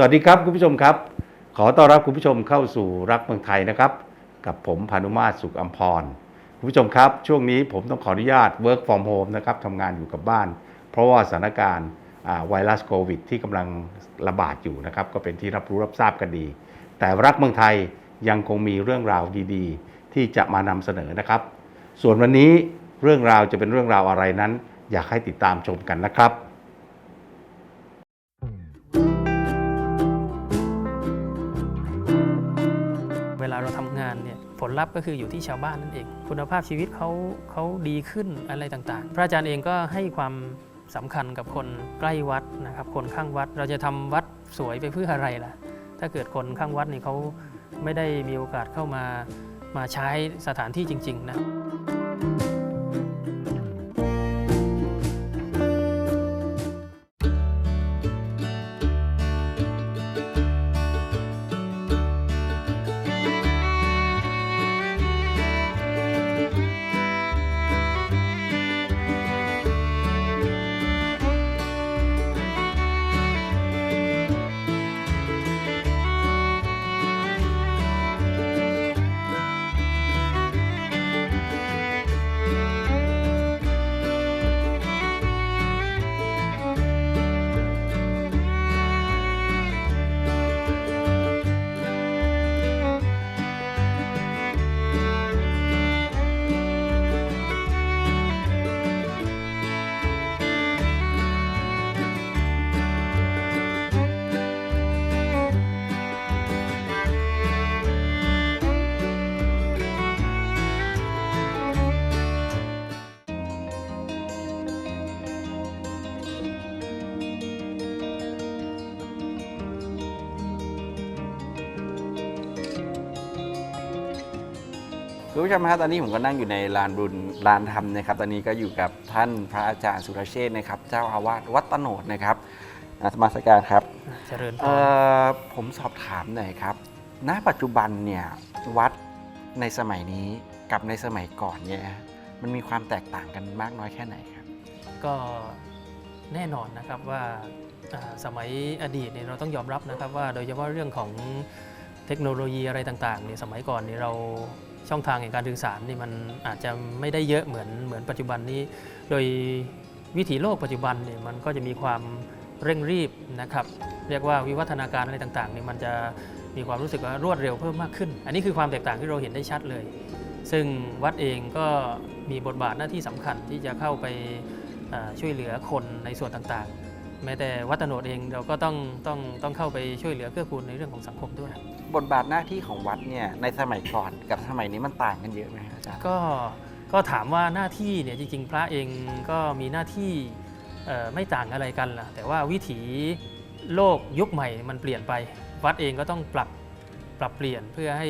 สวัสดีครับคุณผู้ชมครับ ขอต้อนรับคุณผู้ชมเข้าสู่รักเมืองไทยนะครับ กับผมพานุมาตรสุขอัมพรคุณผู้ชมครับ ช่วงนี้ผมต้องขออนุญาต work from home นะครับทำงานอยู่กับบ้าน เพราะว่าสถานการณ์ไวรัสโควิด ที่กำลังระบาดอยู่นะครับ ก็เป็นที่รับรู้รับทราบกันดี แต่รักเมืองไทยยังคงมีเรื่องราวดีๆ ที่จะมานำเสนอนะครับ ส่วนวันนี้เรื่องราวจะเป็นเรื่องราวอะไรนั้น อยากให้ติดตามชมกันนะครับ ลลัพธ์ก็คืออยู่ที่ชาวบ้านนั่นเอง คุณภาพชีวิตเขาเขาดีขึ้นอะไรต่างๆ พระอาจารย์เองก็ให้ความสำคัญกับคนใกล้วัดนะครับ คนข้างวัดเราจะทำวัดสวยไปเพื่ออะไรล่ะ ถ้าเกิดคนข้างวัดนี่เขาไม่ได้มีโอกาสเข้ามามาใช้สถานที่จริง ๆ นะ คุณผู้ชมฮะตอนนี้ผมก็นั่งอยู่ในลานบุญลานธรรมนะครับ ตอนนี้ก็อยู่กับท่านพระอาจารย์สุรเชษฐ์นะครับ เจ้าอาวาสวัดตโนดนะครับอ่าสมาสการครับเจริญพเอ่รอผมสอบถามหน่อยครับ ณ ปัจจุบันเนี่ยวัดในสมัยนี้กับในสมัยก่อนเนี่ยมันมีความแตกต่างกันมากน้อยแค่ไหนครับ ก็แน่นอนนะครับว่าอ่าสมัยอดีตเนี่ยเราต้องยอมรับนะครับว่าโดยเฉพาะเรื่องของเทคโนโลยีอะไรต่างๆเนี่ยสมัยก่อนเนี่ยเรา ช่องทางแห่งการสื่อสารนี่มันอาจจะไม่ได้เยอะเหมือนเหมือนปัจจุบันนี้ โดยวิถีโลกปัจจุบันเนี่ยมันก็จะมีความเร่งรีบนะครับ เรียกว่าวิวัฒนาการอะไรต่างๆเนี่ยมันจะมีความรู้สึกว่ารวดเร็วเพิ่มมากขึ้น อันนี้คือความแตกต่างที่เราเห็นได้ชัดเลย ซึ่งวัดเองก็มีบทบาทหน้าที่สำคัญที่จะเข้าไปช่วยเหลือคนในส่วนต่างๆ แม้แต่วัดตโนดเองเราก็ต้องต้องต้องเข้าไปช่วยเหลือเกื้อกูลในเรื่องของสังคมด้วย บทบาทหน้าที่ของวัดเนี่ยในสมัยก่อนกับสมัยนี้มันต่างกันเยอะไหมครับอาจารย์ก็ก็ถามว่าหน้าที่เนี่ยจริงๆ พระเองก็มีหน้าที่เอ่อไม่ต่างอะไรกันล่ะแต่ว่าวิถีโลกยุคใหม่มันเปลี่ยนไป วัดเองก็ต้องปรับปรับเปลี่ยนเพื่อให้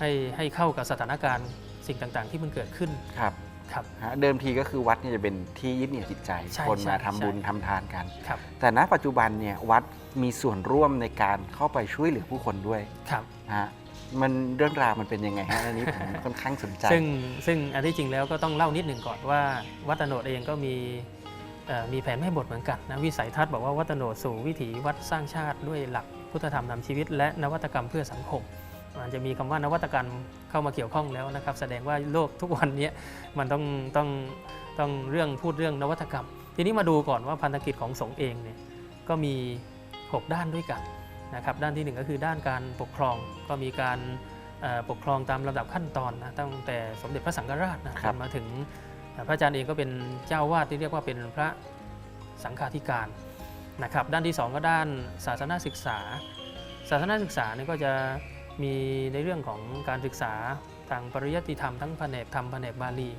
ให้ให้เข้ากับสถานการณ์สิ่งต่างๆ ที่มันเกิดขึ้นครับ ครับฮะเดิมทีก็คือวัดเนี่ยจะเป็นที่ยึดเหนี่ยวจิตใจใช่คนมาใช่ทำบุญใช่ทำทานกันครับแต่ณปัจจุบันเนี่ยวัดมีส่วนร่วมในการเข้าไปช่วยเหลือผู้คนด้วยครับฮะมันเรื่องราวมันเป็นยังไงฮะอันนี้ผมค่อนข้างสนใจ ซึ่งซึ่งอันที่จริงแล้วก็ต้องเล่านิดหนึ่งก่อนว่า วัดตโนดเองก็มีเอ่อมีแผนแม่บทเหมือนกันนะวิสัยทัศน์บอกว่าวัดตโนดสู่วิถีวัดสร้างชาติด้วยหลักพุทธธรรมนำชีวิต และนวัตกรรมเพื่อสังคม มันจะมีคำว่านวัตกรรมเข้ามาเกี่ยวข้องแล้วนะครับ แสดงว่าโลกทุกวันนี้มันต้องต้องต้องเรื่องพูดเรื่องนวัตกรรม ทีนี้มาดูก่อนว่าพันธกิจของสงฆ์เองเนี่ยก็มี 6 ด้านด้วยกันนะครับด้านที่หนึ่งก็คือด้านการปกครองก็มีการเอ่อปกครองตามลำดับขั้นตอนนะตั้งแต่สมเด็จพระสังฆราชนะครับจนมาถึงเอ่อพระอาจารย์เองก็เป็นเจ้าวาดที่เรียกว่าเป็นพระสังฆาธิการนะครับด้านที่สองก็ด้านศาสนาศึกษา ศาสนาศึกษาเนี่ยก็จะ มีในเรื่องของการศึกษาทางปริยัติธรรมทั้งแผนกธรรมแผนกบาลี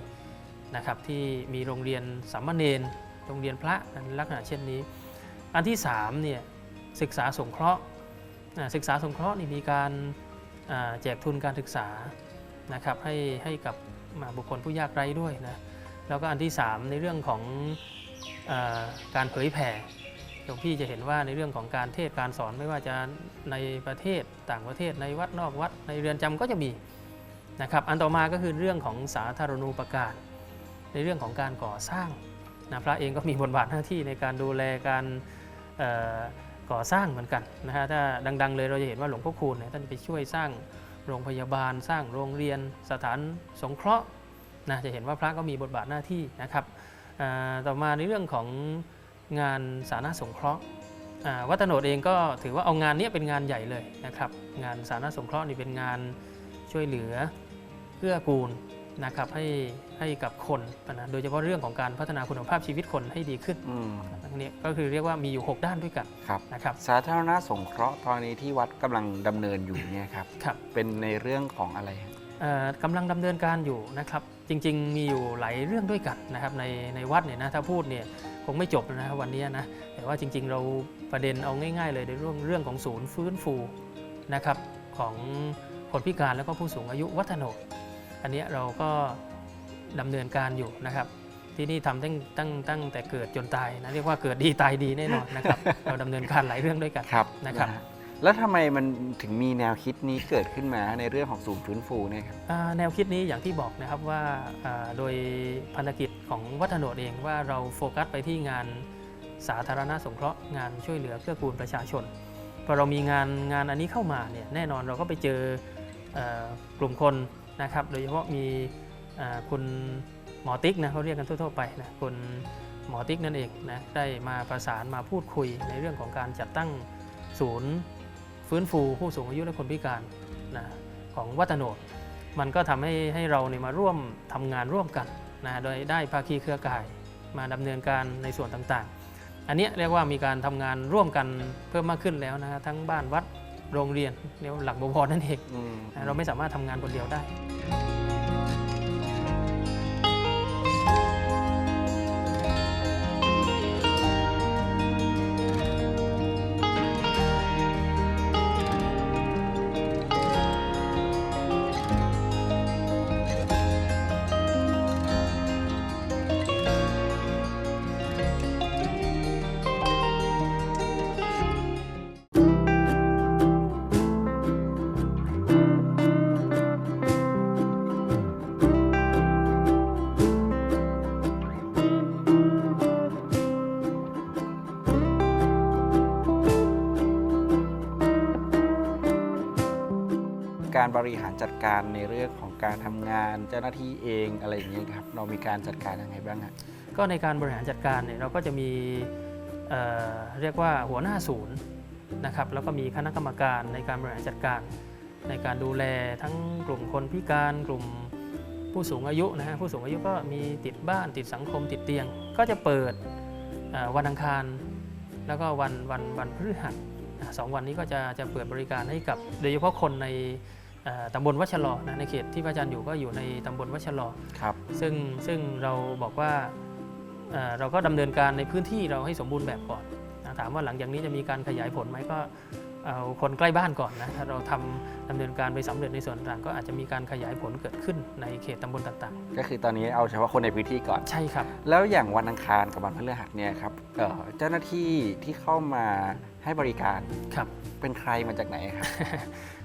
นะครับที่มีโรงเรียนสามเณรโรงเรียนพระลักษณะเช่นนี้ อันที่สามเนี่ยศึกษาสงเคราะห์ศึกษาสงเคราะห์นี่มีการแจกทุนการศึกษานะครับให้ให้กับบุคคลผู้ยากไร้ด้วยนะแล้วก็อันที่ 3 ในเรื่องของอการเผยแผ่ หลวงพี่จะเห็นว่าในเรื่องของการเทศการสอนไม่ว่าจะในประเทศต่างประเทศในวัดนอกวัด ในเรือนจำก็จะมีนะครับอันต่อมาก็คือเรื่องของสาธารณูปการ ในเรื่องของการก่อสร้างนะพระเองก็มีบทบาทหน้าที่ในการดูแลการก่อสร้างเหมือนกันนะฮะถ้าดังๆเลยเราจะเห็นว่าหลวงพ่อคูณเนี่ยท่านไปช่วยสร้างโรงพยาบาล สร้างโรงเรียน สถานสงเคราะห์นะจะเห็นว่าพระก็มีบทบาทหน้าที่นะครับต่อมาในเรื่องของ งานสาธารณสงเคราะห์อ่าวัดตโนดเองก็ถือว่าเอางานเนี้ยเป็นงานใหญ่เลยนะครับ งานสาธารณสงเคราะห์นี่เป็นงานช่วยเหลือเพื่อกูลนะครับให้ให้กับคนนะโดยเฉพาะเรื่องของการพัฒนาคุณภาพชีวิตคนให้ดีขึ้นอืมอันนี้ก็คือเรียกว่ามีอยู่ 6 ด้านด้วยกันครับนะครับ สาธารณสงเคราะห์ตอนนี้ที่วัดกำลังดำเนินอยู่เนี่ยครับครับ เป็นในเรื่องของอะไรฮะเอ่อกำลังดำเนินการอยู่นะครับ จริง ๆ มีอยู่หลายเรื่องด้วยกันนะครับในในวัดเนี่ยนะถ้าพูดเนี่ยคงไม่จบนะครับวันนี้นะแต่ว่าจริง ๆ เราประเด็นเอาง่าย ๆ เลยในเรื่องเรื่องของศูนย์ฟื้นฟูนะครับของคนพิการแล้วก็ผู้สูงอายุวัฒโนดอันเนี้ยเราก็ดำเนินการอยู่นะครับที่นี่ทำตั้งตั้งตั้งแต่เกิดจนตายนะเรียกว่าเกิดดีตายดีแน่นอนนะครับ เราดำเนินการหลายเรื่องด้วยกันครับนะครับฮ แล้วทำไมมันถึงมีแนวคิดนี้เกิดขึ้นมาในเรื่องของศูนย์ฟื้นฟูเนี่ยครับอ่าแนวคิดนี้อย่างที่บอกนะครับว่าอ่าโดยพันธกิจของวัฒนโนดเองว่าเราโฟกัสไปที่งานสาธารณสงเคราะห์งานช่วยเหลือเพื่อกูลประชาชนพอเรามีงานงานอันนี้เข้ามาเนี่ยแน่นอนเราก็ไปเจอเออกลุ่มคนนะครับ โดยเฉพาะมีอ่าคุณหมอติ๊กนะเขาเรียกกันทั่วๆไปนะคุณหมอติ๊กนั่นเองนะได้มาประสานมาพูดคุยในเรื่องของการจัดตั้งศูนย์ ฟื้นฟูผู้สูงอายุและคนพิการนะของวัฒโนดมันก็ทำให้ให้เราเนี่ยมาร่วมทำงานร่วมกันนะโดยได้ภาคีเครือข่ายมาดำเนินการในส่วนต่างๆ อันเนี้ยเรียกว่ามีการทำงานร่วมกันเพิ่มมากขึ้นแล้วนะฮะทั้งบ้านวัดโรงเรียนเรียกว่าหลักบวรนั่นเองอืมนะเราไม่สามารถทำงานคนเดียวได้ บริหารจัดการในเรื่องของการทำงานเจ้าหน้าที่เองอะไรอย่างเงี้ยครับเรามีการจัดการยังไงบ้างฮะก็ในการบริหารจัดการเนี่ยเราก็จะมีเเรียกว่าหัวหน้าศูนย์นะครับแล้วก็มีคณะกรรมการในการบริหารจัดการ ในการดูแลทั้งกลุ่มคนพิการกลุ่มผู้สูงอายุนะฮะผู้สูงอายุก็มีติดบ้านติดสังคมติดเตียง ก็จะเปิดวันอังคาร แล้วก็วันวันวันพฤหัสสองวันนี้ก็จะจะเปิดบริการให้กับโดยเฉพาะคนใน ตำบลวัชรอนะในเขตที่พระอาจารย์อยู่ก็อยู่ในตำบลวัชรอครับซึ่งซึ่งเราบอกว่าเอ่อเราก็ดำเนินการในพื้นที่เราให้สมบูรณ์แบบก่อนนะถามว่าหลังจากนี้จะมีการขยายผลไหมก็เอาคนใกล้บ้านก่อนนะถ้าเราทำดำเนินการไปสำเร็จในส่วนต่างๆก็อาจจะมีการขยายผลเกิดขึ้นในเขตตำบลต่างก็คือตอนนี้เอาเฉพาะคนในพื้นที่ก่อนๆใช่ครับ แล้วอย่างวันอังคารกับวันพฤหัสเนี่ยครับเอ่อเจ้าหน้าที่ที่เข้ามา ให้บริการครับเป็นใครมาจากไหนครับ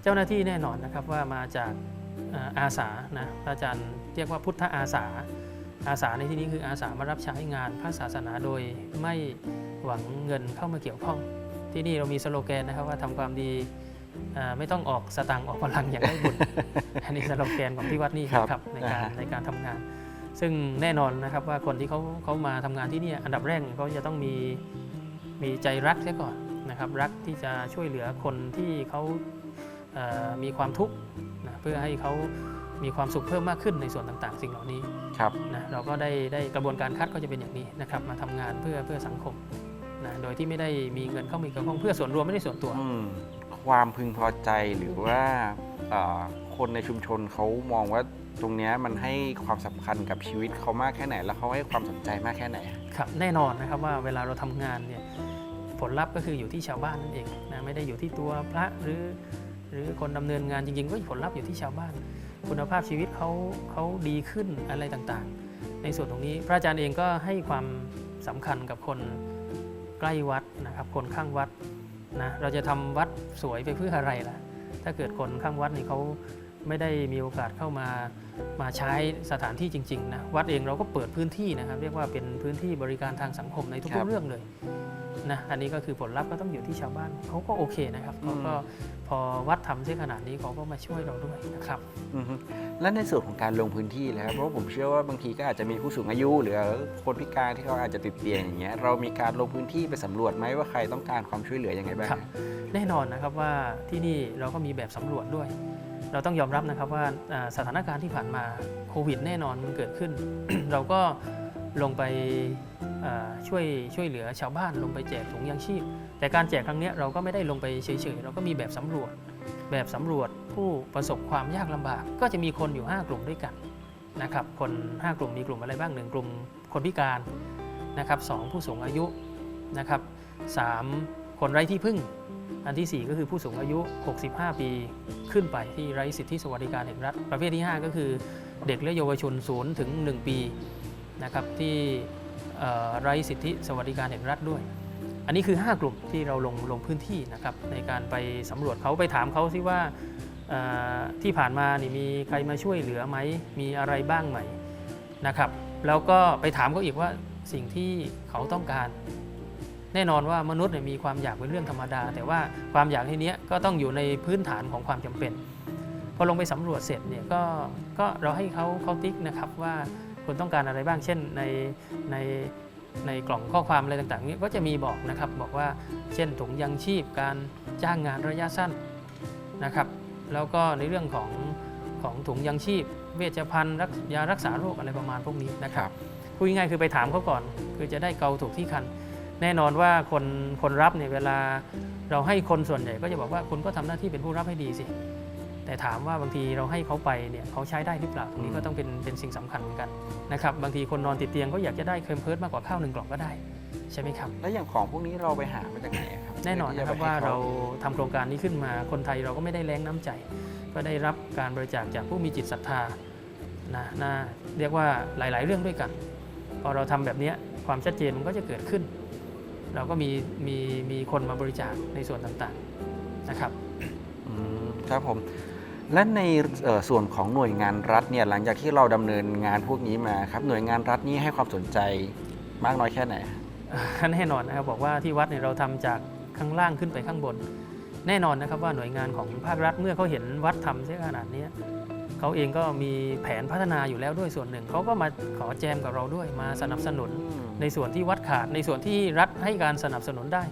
เจ้าหน้าที่แน่นอนนะครับว่ามาจากเอ่ออาสานะพระอาจารย์เรียกว่าพุทธอาสา อาสาในที่นี้คืออาสามารับใช้งานพระศาสนาโดยไม่หวังเงินเข้ามาเกี่ยวข้อง ที่นี่เรามีสโลแกนนะครับว่าทำความดีเอ่อไม่ต้องออกสตังค์ออกพลังอย่างได้บุญอันนี้สโลแกนของที่วัดนี่ครับครับในการอ่าฮะในการทำงาน ซึ่งแน่นอนนะครับว่าคนที่เขาเขามาทำงานที่เนี่ยอันดับแรกเนี่ยเขาจะต้องมีมีใจรักเสียก่อน นะครับรักที่จะช่วยเหลือคนที่เขาเอ่อมีความทุกข์นะเพื่อให้เขามีความสุขเพิ่มมากขึ้นในส่วนต่างๆ สิ่งเหล่านี้ครับนะเราก็ได้ได้กระบวนการคัดก็จะเป็นอย่างนี้นะครับมาทำงานเพื่อเพื่อสังคมนะโดยที่ไม่ได้มีเงินเข้ามาเกี่ยวข้องเพื่อส่วนรวมไม่ได้ส่วนตัวอืมความพึงพอใจหรือว่าเอ่อคนในชุมชนเขามองว่าตรงเนี้ยมันให้ความสำคัญกับชีวิตเขามากแค่ไหน แล้วเขาให้ความสนใจมากแค่ไหนครับแน่นอนนะครับว่าเวลาเราทำงานเนี่ย ผลลัพธ์ก็คืออยู่ที่ชาวบ้านนั่นเองนะไม่ได้อยู่ที่ตัวพระหรือ หรือคนดำเนินงานจริง ๆ ก็ผลลัพธ์อยู่ที่ชาวบ้าน คุณภาพชีวิตเขาเขาดีขึ้นอะไรต่างๆ ในส่วนตรงนี้พระอาจารย์เองก็ให้ความสำคัญกับคนใกล้วัดนะครับ คนข้างวัดนะเราจะทำวัดสวยไปเพื่ออะไรล่ะ ถ้าเกิดคนข้างวัดนี่เขาไม่ได้มีโอกาสเข้ามามาใช้สถานที่จริงๆนะวัดเองเราก็เปิดพื้นที่นะครับ เรียกว่าเป็นพื้นที่บริการทางสังคมในครัทุกบๆเรื่องเลย นะอันนี้ก็คือผลลัพธ์ก็ต้องอยู่ที่ชาวบ้านเขาก็โอเคนะครับเขาก็พอวัดทำได้ขนาดนี้เขาก็มาช่วยเราด้วยนะครับอือฮึและในส่วนของการลงพื้นที่แล้วครับเพราะว่าผมเชื่อว่าบางทีก็อาจจะมีผู้สูงอายุหรือคนพิการที่เขาอาจจะติดเตียงอย่างเงี้ยเรามีการลงพื้นที่ไปสำรวจไหมว่าใครต้องการความช่วยเหลือยังไงบ้างครับแน่นอนนะครับว่าที่นี่เราก็มีแบบสำรวจด้วย เราต้องยอมรับนะครับว่าอ่าสถานการณ์ที่ผ่านมาโควิด แน่นอนมันเกิดขึ้น เราก็ ลงไปช่วยช่วยเหลือชาวบ้านลงไปแจกถุงยางชีพ แต่การแจกครั้งเนี้ยเราก็ไม่ได้ลงไปเฉยๆ เราก็มีแบบสำรวจ แบบสำรวจผู้ประสบความยากลำบาก ก็จะมีคนอยู่ 5 กลุ่มด้วยกันนะครับคน 5 กลุ่มมีกลุ่มอะไรบ้างหนึ่งกลุ่มคนพิการนะครับสองผู้สูงอายุนะครับสามคนไร้ที่พึ่ง อันทีสี่ 4 ก็คือผู้สูงอายุ 65 ปี ขึ้นไปที่ไร้สิทธิสวัสดิการแห่งรัฐ ประเภทที่ 5 ก็คือเด็กและเยาวชน0ถึง 1 ปี นะครับที่ไร้สิทธิสวัสดิการแห่งรัฐด้วย อันนี้คือ 5 กลุ่มที่เราลงลงพื้นที่นะครับในการไปสำรวจเขาไปถามเขาซิว่าที่ผ่านมานี่มีใครมาช่วยเหลือไหมมีอะไรบ้างไหมนะครับแล้วก็ไปถามเขาอีกว่าสิ่งที่เขาต้องการ แน่นอนว่ามนุษย์เนี่ยมีความอยากเป็นเรื่องธรรมดา แต่ว่าความอยากที่เนี้ยก็ต้องอยู่ในพื้นฐานของความจำเป็น พอลงไปสำรวจเสร็จเนี่ยก็ก็เราให้เขาเขาติ๊กนะครับว่า คุณต้องการอะไรบ้างเช่นในในในกล่องข้อความอะไรต่างๆเนี้ก็จะมีบอกนะครับบอกว่าเช่นถุงยังชีพการจ้างงานระยะสั้นนะครับ แล้วก็ในเรื่องของของถุงยังชีพ เวชภัณฑ์รักยารักษาโรคอะไรประมาณพวกนี้นะครับพูดง่ายๆคือไปถามเขาก่อน คือจะได้เกาถูกที่คัน แน่นอนว่าคนคนรับเนี่ยเวลาเราให้คนส่วนใหญ่ก็จะบอกว่าคุณก็ทำหน้าที่เป็นผู้รับให้ดีสิ แต่ถามว่าบางทีเราให้เขาไปเนี่ยเขาใช้ได้หรือเปล่าตรงนี้ก็ต้องเป็นเป็นสิ่งสำคัญเหมือนกันนะครับบางทีคนนอนติดเตียงก็อยากจะได้เคิร์มเพิร์ดมากกว่าข้าวหนึ่งกล่องก็ได้ใช่ไหมครับ แล้วอย่างของพวกนี้เราไปหามาจากไหนอะครับ แน่นอนนะครับที่จว่าไปให้ขเราทำโครงการนี้ขึ้นมาคนไทยเราก็ไม่ได้แรงน้ำใจ ก็ได้รับการบริจาคจากผู้มีจิตศรัทธานะนะเรียกว่าหลาย ๆ เรื่องด้วยกัน พอเราทำแบบเนี้ยความชัดเจนมันก็จะเกิดขึ้น เราก็มีมีมีคนมาบริจาคในส่วนต่าง ๆ นะครับอืมครับผม และในเอ่อส่วนของหน่วยงานรัฐเนี่ยหลังจากที่เราดำเนินงานพวกนี้มาครับหน่วยงานรัฐนี้ให้ความสนใจมากน้อยแค่ไหนแน่นอนนะครับบอกว่าที่วัดเนี่ยเราทำจากข้างล่างขึ้นไปข้างบน แน่นอนนะครับว่าหน่วยงานของภาครัฐเมื่อเขาเห็นวัดทำเสียขนาดเนี้ยเขาเองก็มีแผนพัฒนาอยู่แล้วด้วยส่วนหนึ่งเขาก็มาขอแจมกับเราด้วยมาสนับสนุน ในส่วนที่วัดขาดในส่วนที่รัฐให้การสนับสนุนได้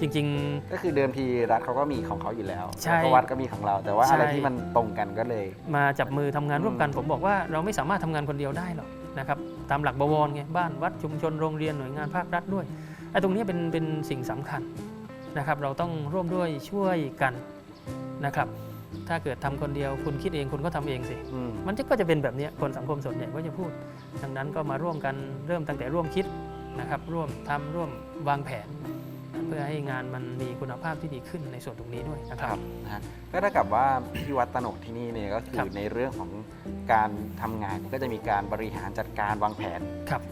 จริง ก็คือเดิมทีรัฐเขาก็มีของเขาอยู่แล้วใช่แล้วก็วัดก็มีของเรา แต่ว่าใช่ อะไรที่มันตรงกันก็เลย ๆ มาจับมือทำงานร่วมกันอืมผมบอกว่าเราไม่สามารถทำงานคนเดียวได้หรอกนะครับตามหลักบวรไงบ้านวัดชุมชนโรงเรียนหน่วยงานภาครัฐด้วยไอ้ตรงนี้เป็นเป็นสิ่งสำคัญนะครับ เราต้องร่วมด้วยช่วยกันนะครับ ถ้าเกิดทำคนเดียวคุณคิดเองคุณก็ทำเองสิ อืม มันจะก็จะเป็นแบบเนี้ยคนสังคมส่วนใหญ่ก็จะพูด ดังนั้นก็มาร่วมกันเริ่มตั้งแต่ร่วมคิดนะครับ ร่วมทำร่วมวางแผนเพื่อให้งานมันมีคุณภาพที่ดีขึ้นในส่วนตรงนี้ด้วยนะคครัรับบนะฮะก็เท่ากับว่าที่วัดตโหนกที่นี่เนี่ยก็คืครัอบ ในเรื่องของการทำงานเนี่ยก็จะมีการบริหารจัดการวางแผน ครับ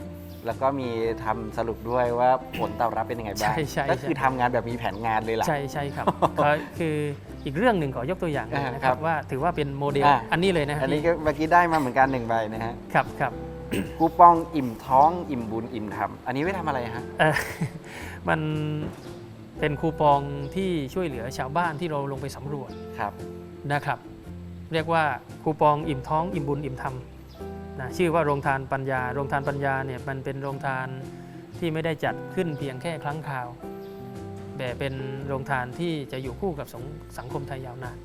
แล้วก็มีทำสรุปด้วยว่าผลตอบรับเป็นยังไงบ้างใช่ใช่ก็คือทำงานแบบมีแผนงานเลยล่ะ ใช่ใช่ครับ ก็คืออีกเรื่องหนึ่งขอยกตัวอย่างหนึ่งอ่านะคครัรับบว่าถือว่าเป็นโมเดลอ่า อันนี้เลยนะอันนี้พี่ก็เมื่อกี้ได้มาเหมือนกันหนึ่งใบนะฮะ ครับครับ คูปองอิ่มท้องอิ่มบุญอิ่มธรรม อันนี้ไว้ทำอะไรฮะ เอ่อมันเป็นคูปองที่ช่วยเหลือชาวบ้านที่เราลงไปสำรวจครับ นะครับ เรียกว่าคูปองอิ่มท้องอิ่มบุญอิ่มธรรมนะชื่อว่าโรงทานปัญญา โรงทานปัญญาเนี่ยมันเป็นโรงทานที่ไม่ได้จัดขึ้นเพียงแค่ครั้งคราว แต่เป็นโรงทานที่จะอยู่คู่กับสงสังคมไทยยาวนาน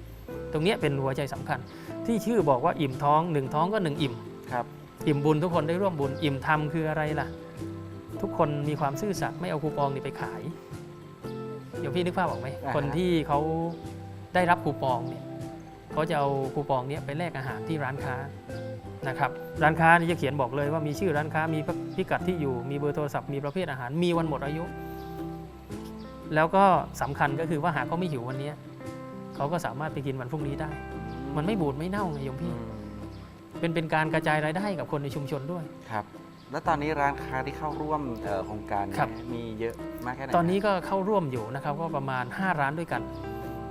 ตรงเนี้ยเป็นหัวใจสำคัญ ที่ชื่อบอกว่าอิ่มท้องหนึ่งท้องก็หนึ่งอิ่ม ครับ อิ่มบุญทุกคนได้ร่วมบุญ อิ่มธรรมคืออะไรล่ะ ทุกคนมีความซื่อสัตย์ไม่เอาคูปองนี่ไปขายเดี๋ยวพี่นึกภาพออกไหมอ่าฮะคนที่เขาได้รับคูปองเนี่ยเขาจะเอาคูปองเนี้ยไปแลกอาหารที่ร้านค้านะครับร้านค้านี่จะเขียนบอกเลยว่ามีชื่อร้านค้ามีพิกัดที่อยู่มีเบอร์โทรศัพท์มีประเภทอาหารมีวันหมดอายุ แล้วก็สำคัญก็คือว่าหากเขาไม่หิววันเนี้ยเขาก็สามารถไปกินวันพรุ่งนี้ได้ มันไม่บูดไม่เน่าไงโยมอืพี่ม เป็นเป็นการกระจายรายได้ให้กับคนในชุมชนด้วย ครับ แล้วตอนนี้ร้านค้าที่เข้าร่วมเอ่อโครงการเนี่ยครับ มีเยอะมากแค่ไหนตอนนี้ก็เข้าร่วมอยู่นะครับก็ประมาณ 5 ร้านด้วยกัน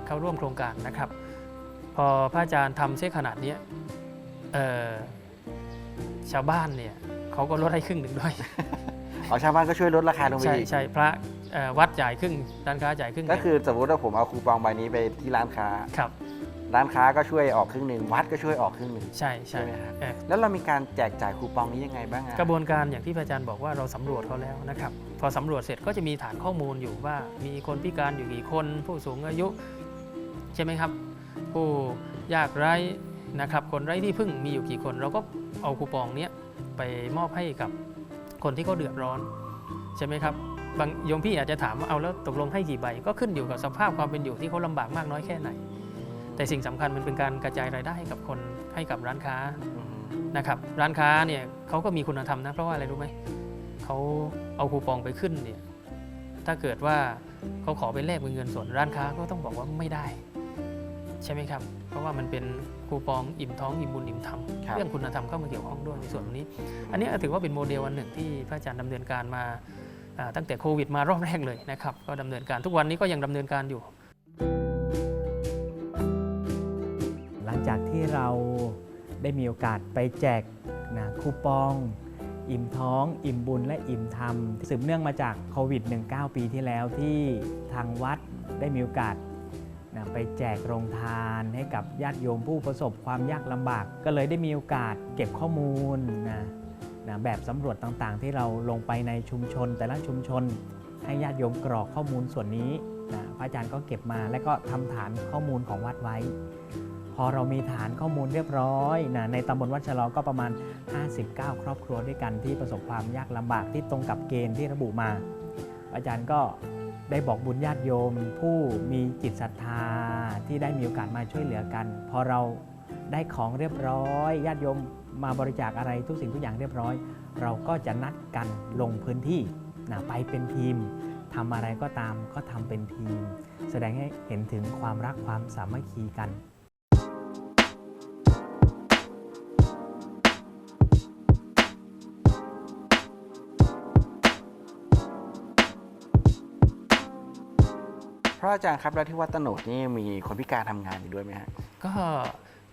เข้าร่วมโครงการนะครับ พอพระอาจารย์ทำเสียขนาดเนี้ยเอ่อชาวบ้านเนี่ยเขาก็ลดให้ครึ่งหนึ่งด้วย อ๋อชาวบ้านก็ช่วยลดราคาลงไปใช่อีกใช่พระเอ่อวัดจ่ายครึ่งร้านค้าจ่ายครึ่งก็คือสมมติว่าผมเอาคูปองใบนี้ไปที่ร้านค้า ครับ ร้านค้าก็ช่วยออกครึ่งหนึ่งวัดก็ช่วยออกครึ่งหนึ่ง ใช่ใช่ใช่ไหมครับเอ่อแล้วเรามีการแจกจ่ายคูปองนี้ยังไงบ้างอะกระบวนการอย่างที่พระอาจารย์บอกว่าเราสำรวจเขาแล้วนะครับ พอสำรวจเสร็จก็จะมีฐานข้อมูลอยู่ว่า มีคนพิการอยู่กี่คน ผู้สูงอายุใช่ไหมครับ ผู้ยากไร้นะครับ คนไร้ที่พึ่งมีอยู่กี่คน เราก็เอาคูปองเนี้ยไปมอบให้กับคนที่เขาเดือดร้อนใช่ไหมครับบางโยมพี่อาจจะถามว่าเอาแล้วตกลงให้กี่ใบ ก็ขึ้นอยู่กับสภาพความเป็นอยู่ที่เขาลำบากมากน้อยแค่ไหน แต่สิ่งสำคัญมันเป็นการกระจายรายได้ให้กับคนให้กับร้านค้าอืมนะครับร้านค้าเนี่ยเขาก็มีคุณธรรมนะเพราะว่าอะไรรู้ไหมเขาเอาคูปองไปขึ้นเนี่ยถ้าเกิดว่าเขาขอไปแลกเป็นเงินสดร้านค้าก็ต้องบอกว่าไม่ได้ ใช่ไหมครับ เพราะว่ามันเป็นคูปองอิ่มท้องอิ่มบุญอิ่มธรรมครับเรื่องคุณธรรมเข้ามาเกี่ยวข้องด้วยในส่วนนี้ อันนี้ถือว่าเป็นโมเดลอันหนึ่งที่พระอาจารย์ดำเนินการมาอ่าตั้งแต่โควิดมารอบแรกเลยนะครับ ก็ดำเนินการทุกวันนี้ก็ยังดำเนินการอยู่ ที่เราได้มีโอกาสไปแจกนะคูปอง อิ่มท้อง อิ่มบุญและอิ่มธรรม สืบเนื่องมาจากโควิด 19 ปีที่แล้วที่ทางวัดได้มีโอกาสนะไปแจกโรงทานให้กับญาติโยมผู้ประสบความยากลำบาก ก็เลยได้มีโอกาสเก็บข้อมูลนะนะแบบสำรวจต่างๆ ที่เราลงไปในชุมชน แต่ละชุมชน ให้ญาติโยมกรอกข้อมูลส่วนนี้นะพระอาจารย์ก็เก็บมาและก็ทำฐานข้อมูลของวัดไว้ พอเรามีฐานข้อมูลเรียบร้อยนะในตำบลวัดชะลอก็ประมาณ 59 ครอบครัวด้วยกันที่ประสบความยากลำบากที่ตรงกับเกณฑ์ที่ระบุมา อาจารย์ก็ได้บอกบุญญาติโยม ผู้มีจิตศรัทธาที่ได้มีโอกาสมาช่วยเหลือกัน พอเราได้ของเรียบร้อยญาติโยมมาบริจาคอะไรทุกสิ่งทุกอย่างเรียบร้อย เราก็จะนัดกันลงพื้นที่นะไปเป็นทีมทำอะไรก็ตามก็ทำเป็นทีม แสดงให้เห็นถึงความรักความสามัคคีกัน ระอาจารย์ครับแล้วที่วัดตโนดนี่มีคนพิการทำงานอยู่ด้วยไหมฮะก็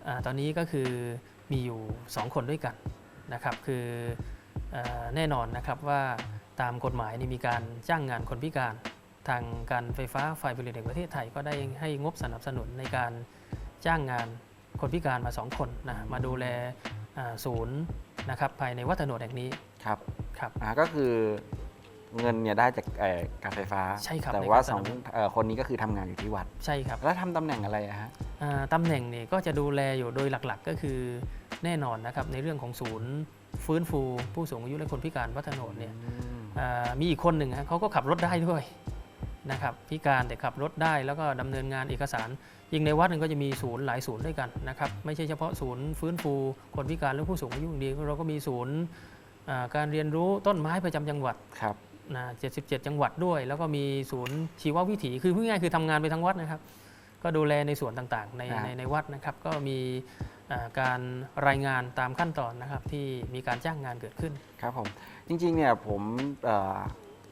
อ่าตอนนี้ก็คือมีอยู่ 2 คนด้วยกันนะครับคือเออแน่นอนนะครับว่าตามกฎหมายนี่มีการจ้างงานคนพิการ ทางการไฟฟ้าฝ่ายผลิตแห่งประเทศไทยก็ได้ให้งบสนับสนุนในการจ้างงานคนพิการมา 2 คนนะมาดูแลอ่าศูนย์นะครับภายในวัดถนนแห่งนี้ครับครับอ่าก็คือ เงินเนี่ยได้จากเอ่อการไฟฟ้า ใช่ครับแต่ในว่าการสสนัอบงสนุน เอ่อคนนี้ก็คือทำงานอยู่ที่วัด ใช่ครับแล้วทำตำแหน่งอะไรอะฮะ อ่าตำแหน่งเนี่ยก็จะดูแลอยู่โดยหลักๆ ก็คือแน่นอนนะครับในเรื่องของศูนย์ ฟื้นฟู ผู้สูงอายุและคนพิการวัฒโนดเนี่ยอ่ามีอีกคนหนึ่งฮะเขาก็ขับรถได้ด้วยนะครับพิการแต่ขับรถได้แล้วก็ดำเนินงานเอกสาร ยิ่งในวัดหนึงก็จะมีศูนย์หลายศูนย์ด้วยกันนะครับไม่ใช่เฉพาะศูนย์ฟื้นฟูคนพิการหรือผู้สูงอายุอย่างเดียวเราก็มีศูนย์อ่าการเรียนรู้ต้นไม้ประจำจังหวัด ครับ นะ77 จังหวัดด้วย แล้วก็มีศูนย์ชีววิถี คือพูดง่ายๆคือทำงานไปทั้งวัดนะครับ ก็ดูแลในส่วนต่างๆ ในครับในในวัดนะครับ ก็มีอ่าการรายงานตามขั้นตอนนะครับ ที่มีการจ้างงานเกิดขึ้นครับผมจริงๆเนี่ยผมเอ่อ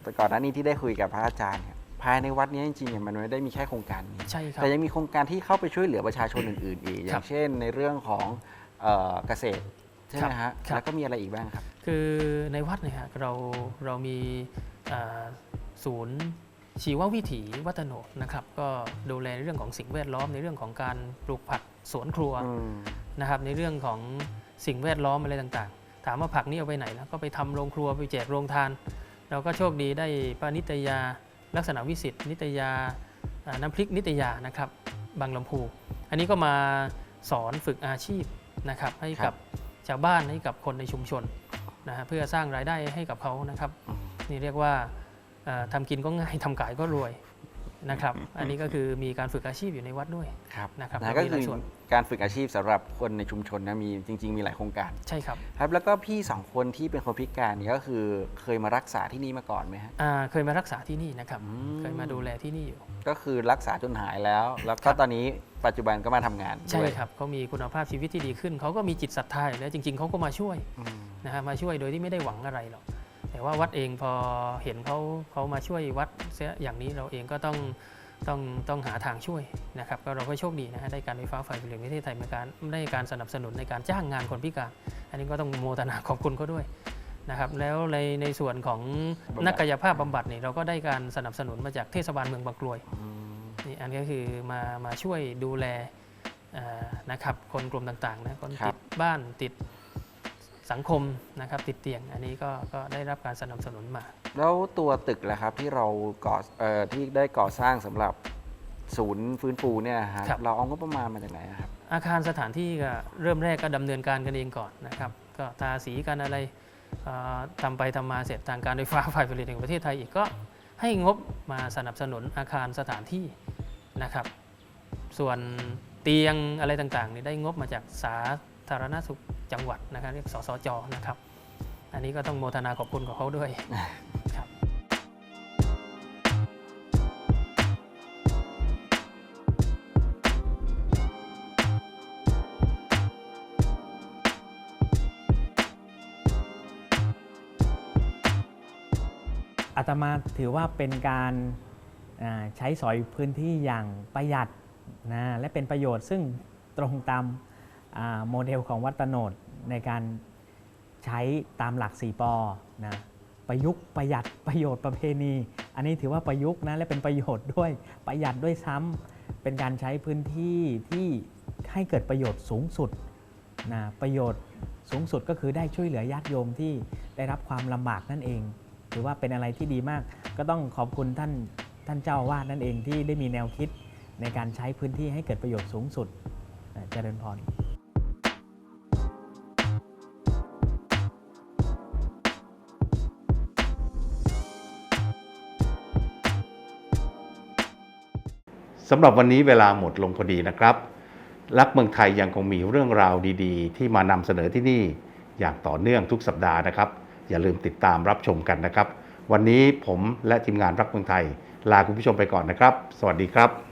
แต่ก่อนหน้านี้ที่ได้คุยกับพระอาจารย์เนี่ยภายในวัดเนี้จริงๆเนี่ยมันไม่ได้มีแค่โครงการนี้ใช่ครับแต่ยังมีโครงการที่เข้าไปช่วยเหลือประชาชนอื่นๆอีกอครัย่าบงเช่น ในเรื่องของเอ่อเกษตรใช่ไหมครัฮะบครับแล้วก็มีอะไรอีกบ้างครับ คือในวัดเนี่ยฮะเราเรามีอ่า ศูนย์ชีววิถีวัฒโนดนะครับ ก็ดูแลในเรื่องของสิ่งแวดล้อมในเรื่องของการปลูกผักสวนครัวอืมนะครับ ในเรื่องของสิ่งแวดล้อมอะไรต่างๆ ถามว่าผักนี่เอาไปไหนแล้วก็ไปทำโรงครัวไปแจกโรงทาน เราก็โชคดีได้ป้านิตยาลักษณะวิสิทธิ์นิตยาอ่าน้ำพริกนิตยานะครับบางลำพู อันนี้ก็มาสอนฝึกอาชีพนะครับให้ครักับบชาวบ้านให้กับคนในชุมชนนะฮะเพื่อสร้างรายได้ให้กับเขานะครับอืม นี่เรียกว่าเอ่อทำกินก็ง่ายทำขายก็รวยนะครับ อันนี้ก็คือมีการฝึกอาชีพอยู่ในวัดด้วยครับนะครับนะก็ก็มีหคืลาอยส่วนการฝึกอาชีพสำหรับคนในชุมชนนะมีจริง ๆ มีหลายโครงการใช่ครับครับ แล้วก็พี่สองคนที่เป็นคนพิการเนี่ยก็คือเคยมารักษาที่นี่มาก่อนไหมฮะอ่าเคยมารักษาที่นี่นะครับอืมเคยมาดูแลที่นี่อยู่ ก็คือรักษาจนหายแล้ว แล้วคก็รับตอนนี้ปัจจุบันก็มาทำงานใช่ด้วยครับเขามีคุณภาพชีวิตที่ดีขึ้นเขาก็มีจิตศรัทธาอยู่แล้วจริง ๆเขาก็มาช่วยอืมนะฮะมาช่วยโดยที่ไม่ได้หวังอะไรหรอก แต่ว่าวัดเองพอเห็นเขาเขามาช่วยวัดเสียอย่างนี้เราเองก็ต้องต้องต้องหาทางช่วยนะครับก็เราก็โชคดีนะฮะได้การไฟฟ้าฝ่ายผลิตแห่งประเทศไทยมีการได้การสนับสนุนในการจ้างงานคนพิการ อันนี้ก็ต้องโมทนาขอบคุณเขาด้วยนะครับแล้วในในส่วนของบำบัดนักกายภาพบำบัดเนี่ยเราก็ได้การสนับสนุนมาจากเทศบาลเมืองบางกรวยอืมนี่อันนี้ก็คือมามาช่วยดูแลเอ่อนะครับคนกลุ่มต่างๆนะคนครัติบดบ้านติด สังคมนะครับติดเตียง อันนี้ก็ก็ได้รับการสนับสนุนมา แล้วตัวตึกล่ะครับที่เราก่อเอ่อที่ได้ก่อสร้างสำหรับศูนย์ฟื้นฟูเนี่ยฮะครับ เราเอางบประมาณมาจากไหนอะครับ อาคารสถานที่ก็เริ่มแรกก็ดำเนินการกันเองก่อนนะครับก็ทาสีกันอะไรเอ่อทำไปทำมาเสร็จทางการไฟฟ้า ฝ่ายผลิตแห่งประเทศไทยอีกก็ให้งบมาสนับสนุนอาคารสถานที่นะครับ ส่วนเตียงอะไรต่างๆนี่ได้งบมาจากสา ธารณสุขจังหวัดนะครับเรียกสสจนะครับ อันนี้ก็ต้องโมทนาขอบคุณกับเขาด้วยครับอาตมาถือว่าเป็นการอ่าใช้สอยพื้นที่อย่างประหยัดนะและเป็นประโยชน์ซึ่งตรงตามอ่า โมเดลของวัดตโนดในการใช้ตามหลัก 4ปอนะประยุกต์ประหยัดประโยชน์ประเพณี อันนี้ถือว่าประยุกต์นะและเป็นประโยชน์ด้วยประหยัดด้วยซ้ำเป็นการใช้พื้นที่ที่ให้เกิดประโยชน์สูงสุดนะประโยชน์สูงสุดก็คือได้ช่วยเหลือญาติโยมที่ได้รับความลำบากนั่นเอง ถือว่าเป็นอะไรที่ดีมาก ก็ต้องขอบคุณท่านท่านเจ้าวาสนั่นเองที่ได้มีแนวคิดในการใช้พื้นที่ให้เกิดประโยชน์สูงสุดเจริญพร สำหรับวันนี้เวลาหมดลงพอดีนะครับ รักเมืองไทยยังคงมีเรื่องราวดีๆ ที่มานำเสนอที่นี่อย่างต่อเนื่องทุกสัปดาห์นะครับ อย่าลืมติดตามรับชมกันนะครับ วันนี้ผมและทีมงานรักเมืองไทย ลาคุณผู้ชมไปก่อนนะครับ สวัสดีครับ